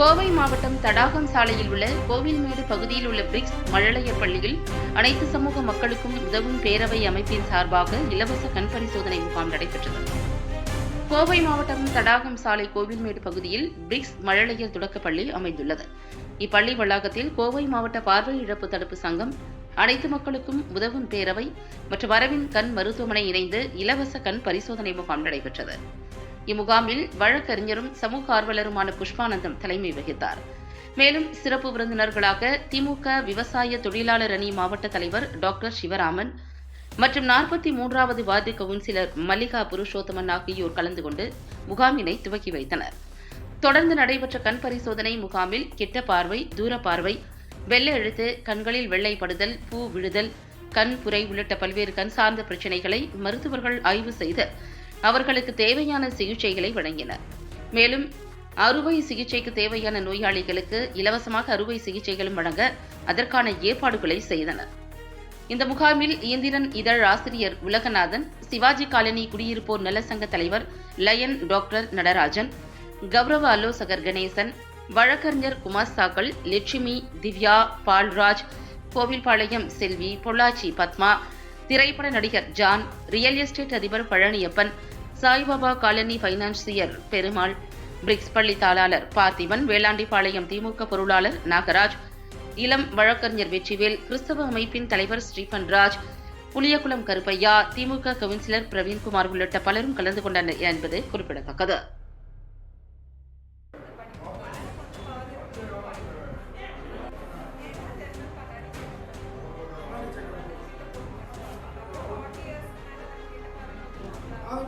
கோவை மாவட்டம் தடாகம் சாலையில் உள்ள கோவில்மேடு பகுதியில் உள்ள பிரிக்ஸ் மழலையர் பள்ளியில் அனைத்து சமூக மக்களுக்கும் உதவும் பேரவை அமைப்பின் சார்பாக இலவச கண் பரிசோதனை முகாம் நடைபெற்றது. கோவை மாவட்டம் தடாகம் சாலை கோவில்மேடு பகுதியில் பிரிக்ஸ் மழலையர் தொடக்கப் பள்ளி அமைந்துள்ளது. இப்பள்ளி வளாகத்தில் கோவை மாவட்ட பார்வை இழப்பு தடுப்பு சங்கம் அனைத்து மக்களுக்கும் உதவும் பேரவை மற்றும் அரவிந்த் கண் மருத்துவமனை இணைந்து இலவச கண் பரிசோதனை முகாம் நடைபெற்றது. இம்முகாமில் வழக்கறிஞரும் சமூக ஆர்வலருமான புஷ்பானந்தம் தலைமை வகித்தார். மேலும் சிறப்பு விருந்தினர்களாக திமுக விவசாய தொழிலாளர் அணி மாவட்ட தலைவர் டாக்டர் சிவராமன் மற்றும் நாற்பத்தி மூன்றாவது வார்டு கவுன்சிலர் மல்லிகா புருஷோத்தமன் ஆகியோர் கலந்து கொண்டு முகாமினை துவக்கி வைத்தனர். தொடர்ந்து நடைபெற்ற கண் பரிசோதனை முகாமில் கிட்ட பார்வை தூர பார்வை வெள்ளை எழுத்து கண்களில் வெள்ளைப்படுதல் பூ விழுதல் கண் புரை உள்ளிட்ட பல்வேறு கண் சார்ந்த பிரச்சினைகளை மருத்துவர்கள் ஆய்வு செய்து அவர்களுக்கு தேவையான சிகிச்சைகளை வழங்கினர். மேலும் அறுவை சிகிச்சைக்கு தேவையான நோயாளிகளுக்கு இலவசமாக அறுவை சிகிச்சைகளும் வழங்க அதற்கான ஏற்பாடுகளை செய்தனர். இந்த முகாமில் இந்திரன் இதழ் ஆசிரியர் உலகநாதன் சிவாஜி காலனி குடியிருப்போர் நலசங்க தலைவர் லயன் டாக்டர் நடராஜன் கௌரவ ஆலோசகர் கணேசன் வழக்கறிஞர் குமார் சாக்கல் லட்சுமி திவ்யா பால்ராஜ் கோவில்பாளையம் செல்வி பொள்ளாச்சி பத்மா திரைப்பட நடிகர் ஜான் ரியல் எஸ்டேட் அதிபர் பழனியப்பன் சாய்பாபா காலனி பைனான்சியர் பெருமாள் பிரிக்ஸ் பள்ளி தாளாளர் பார்த்திபன் வேளாண்டிப்பாளையம் திமுக பொருளாளர் நாகராஜ் இளம் வழக்கறிஞர் வெற்றிவேல் கிறிஸ்தவ அமைப்பின் தலைவர் ஸ்ரீபன் ராஜ் புளியகுளம் கருப்பையா திமுக கவுன்சிலர் பிரவீன்குமார் உள்ளிட்ட பலரும் கலந்து கொண்டனர் என்பது குறிப்பிடத்தக்கது.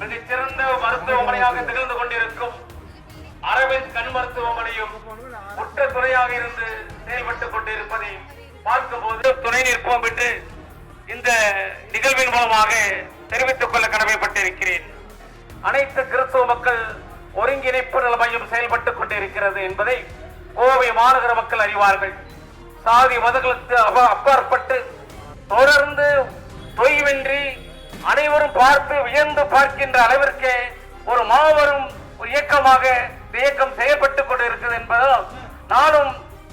மிகச்சிறந்த மருத்துவமனையாக திகழ்ந்து கொண்டிருக்கும் அரவிந்த் கண் மருத்துவமனையும் குற்ற துறையாக இருந்து செயல்பட்டுக் கொண்டிருப்பதை பார்க்கும்போது துணை நிற்போம் என்று இந்த நிகழ்வின் மூலமாக தெரிவித்துக் கொள்ள கடமைப்பட்டிருக்கிறேன். அனைத்து கிறிஸ்துவ மக்கள் ஒருங்கிணைப்பு நிலைமையும் செயல்பட்டுக் கொண்டிருக்கிறது என்பதை கோவை மாநகர மக்கள் அறிவார்கள். சாதி மதங்களுக்கு அப்பாற்பட்டு தொடர்ந்து தொய்வின்றி அனைவரும் பார்த்து வியந்து பார்க்கின்ற அளவிற்கு ஒரு மாபெரும் இயக்கமாக இயக்கம் செயல்பட்டுக் கொண்டிருக்கிறது என்பதால் நானும்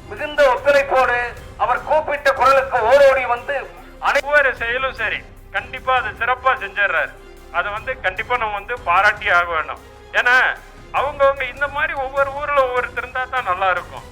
மிகுந்த ஒத்துழைப்போடு அவர் கூப்பிட்ட குரலுக்கு ஓரோடி வந்து அனை ஒவ்வொரு செயலும் சரி. கண்டிப்பா அது சிறப்பா செஞ்சிடுறாரு. அதை வந்து கண்டிப்பா நம்ம வந்து பாராட்டி ஆக வேணும் ஏன்னா அவங்கவுங்க இந்த மாதிரி ஒவ்வொரு ஊர்ல ஒவ்வொருத்தர் இருந்தா தான் நல்லா இருக்கும்.